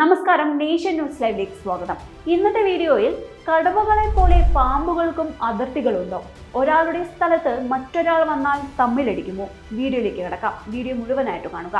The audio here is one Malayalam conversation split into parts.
നമസ്കാരം നേഷൻ ന്യൂസ് ലൈവിലേക്ക് സ്വാഗതം. ഇന്നത്തെ വീഡിയോയിൽ കടവകളെ പോലെ പാമ്പുകൾക്കും അതിർത്തികളുണ്ടോ? ഒരാളുടെ സ്ഥലത്ത് മറ്റൊരാൾ വന്നാൽ തമ്മിലടിക്കുമോ? വീഡിയോയിലേക്ക് കിടക്കാം. വീഡിയോ മുഴുവനായിട്ട് കാണുക.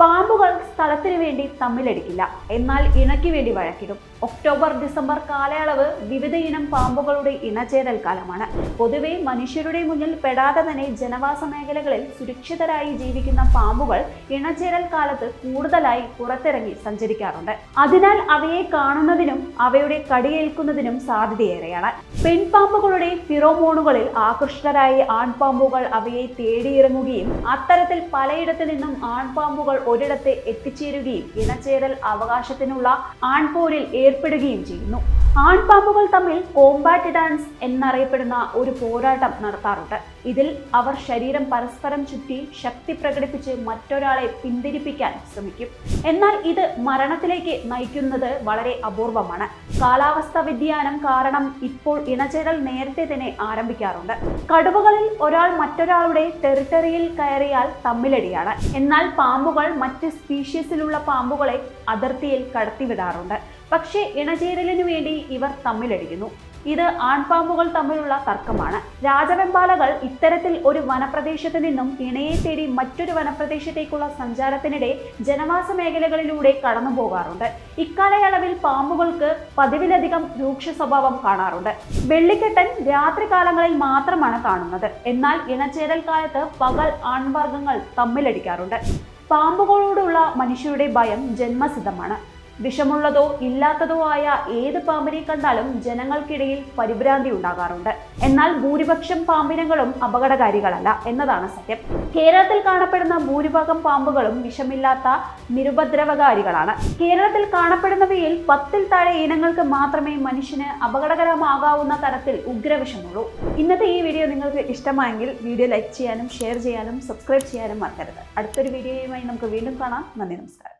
പാമ്പുകൾ സ്ഥലത്തിന് വേണ്ടി തമ്മിലടിക്കില്ല. എന്നാൽ ഇണയ്ക്ക് വേണ്ടി വഴക്കിടും. ഒക്ടോബർ ഡിസംബർ കാലയളവ് വിവിധ ഇനം പാമ്പുകളുടെ ഇണചേരൽ കാലമാണ്. പൊതുവെ മനുഷ്യരുടെ മുന്നിൽ പെടാതെ തന്നെ ജനവാസ മേഖലകളിൽ സുരക്ഷിതരായി ജീവിക്കുന്ന പാമ്പുകൾ ഇണചേരൽ കാലത്ത് കൂടുതലായി പുറത്തിറങ്ങി സഞ്ചരിക്കാറുണ്ട്. അതിനാൽ അവയെ കാണുന്നതിനും അവയുടെ കടിയേൽക്കുന്നതിനും സാധ്യതയേറെയാണ്. പെൺപാമ്പുകളുടെ ഫിറോമോണുകളിൽ ആകൃഷ്ടരായി ആൺപാമ്പുകൾ അവയെ തേടിയിറങ്ങുകയും അത്തരത്തിൽ പലയിടത്തു നിന്നും ആൺപാമ്പുകൾ ഒരിടത്ത് എത്തിച്ചേരുകയും ഇണചേരൽ അവകാശത്തിനുള്ള ആൺപോരിൽ ഏർപ്പെടുകയും ചെയ്യുന്നു. ആൺപാമ്പുകൾ തമ്മിൽ കോമ്പാറ്റ് ഡാൻസ് എന്നറിയപ്പെടുന്ന ഒരു പോരാട്ടം നടത്താറുണ്ട്. ഇതിൽ അവർ ശരീരം പരസ്പരം ചുറ്റി ശക്തി പ്രകടിപ്പിച്ച് മറ്റൊരാളെ പിന്തിരിപ്പിക്കാൻ ശ്രമിക്കും. എന്നാൽ ഇത് മരണത്തിലേക്ക് നയിക്കുന്നത് വളരെ അപൂർവമാണ്. കാലാവസ്ഥ വ്യതിയാനം കാരണം ഇപ്പോൾ ഇണചേരൽ നേരത്തെ തന്നെ ആരംഭിക്കാറുണ്ട്. കടുവകളിൽ ഒരാൾ മറ്റൊരാളുടെ ടെറിട്ടറിയിൽ കയറിയാൽ തമ്മിലടിയാണ്. എന്നാൽ പാമ്പുകൾ മറ്റ് സ്പീഷീസിലുള്ള പാമ്പുകളെ അതിർത്തിയിൽ കടത്തിവിടാറുണ്ട്. പക്ഷേ ഇണചേരലിനു വേണ്ടി ഇവർ തമ്മിലടിക്കുന്നു. ഇത് ആൺപാമ്പുകൾ തമ്മിലുള്ള തർക്കമാണ്. രാജവെമ്പാലകൾ ഇത്തരത്തിൽ ഒരു വനപ്രദേശത്ത് നിന്നും ഇണയെ തേടി മറ്റൊരു വനപ്രദേശത്തേക്കുള്ള സഞ്ചാരത്തിനിടെ ജനവാസ മേഖലകളിലൂടെ കടന്നു പോകാറുണ്ട്. ഇക്കാലയളവിൽ പാമ്പുകൾക്ക് പതിവിലധികം രൂക്ഷ സ്വഭാവം കാണാറുണ്ട്. വെള്ളിക്കെട്ടൻ രാത്രികാലങ്ങളിൽ മാത്രമാണ് കാണുന്നത്. എന്നാൽ ഇണചേരൽ കാലത്ത് പകൽ ആൺവർഗങ്ങൾ തമ്മിലടിക്കാറുണ്ട്. പാമ്പുകളോടുള്ള മനുഷ്യരുടെ ഭയം ജന്മസിദ്ധമാണ്. വിഷമുള്ളതോ ഇല്ലാത്തതോ ആയ ഏത് പാമ്പിനെ കണ്ടാലും ജനങ്ങൾക്കിടയിൽ പരിഭ്രാന്തി ഉണ്ടാകാറുണ്ട്. എന്നാൽ ഭൂരിപക്ഷം പാമ്പിനങ്ങളും അപകടകാരികളല്ല എന്നതാണ് സത്യം. കേരളത്തിൽ കാണപ്പെടുന്ന ഭൂരിഭാഗം പാമ്പുകളും വിഷമില്ലാത്ത നിരുപദ്രവകാരികളാണ്. കേരളത്തിൽ കാണപ്പെടുന്നവയിൽ പത്തിൽ താഴെ ഇനങ്ങൾക്ക് മാത്രമേ മനുഷ്യന് അപകടകരമാകാവുന്ന തരത്തിൽ ഉഗ്രവിഷമുള്ളൂ. ഇന്നത്തെ ഈ വീഡിയോ നിങ്ങൾക്ക് ഇഷ്ടമായെങ്കിൽ വീഡിയോ ലൈക്ക് ചെയ്യാനും ഷെയർ ചെയ്യാനും സബ്സ്ക്രൈബ് ചെയ്യാനും മറക്കരുത്. അടുത്തൊരു വീഡിയോയുമായി നമുക്ക് വീണ്ടും കാണാം. നന്ദി നമസ്കാരം.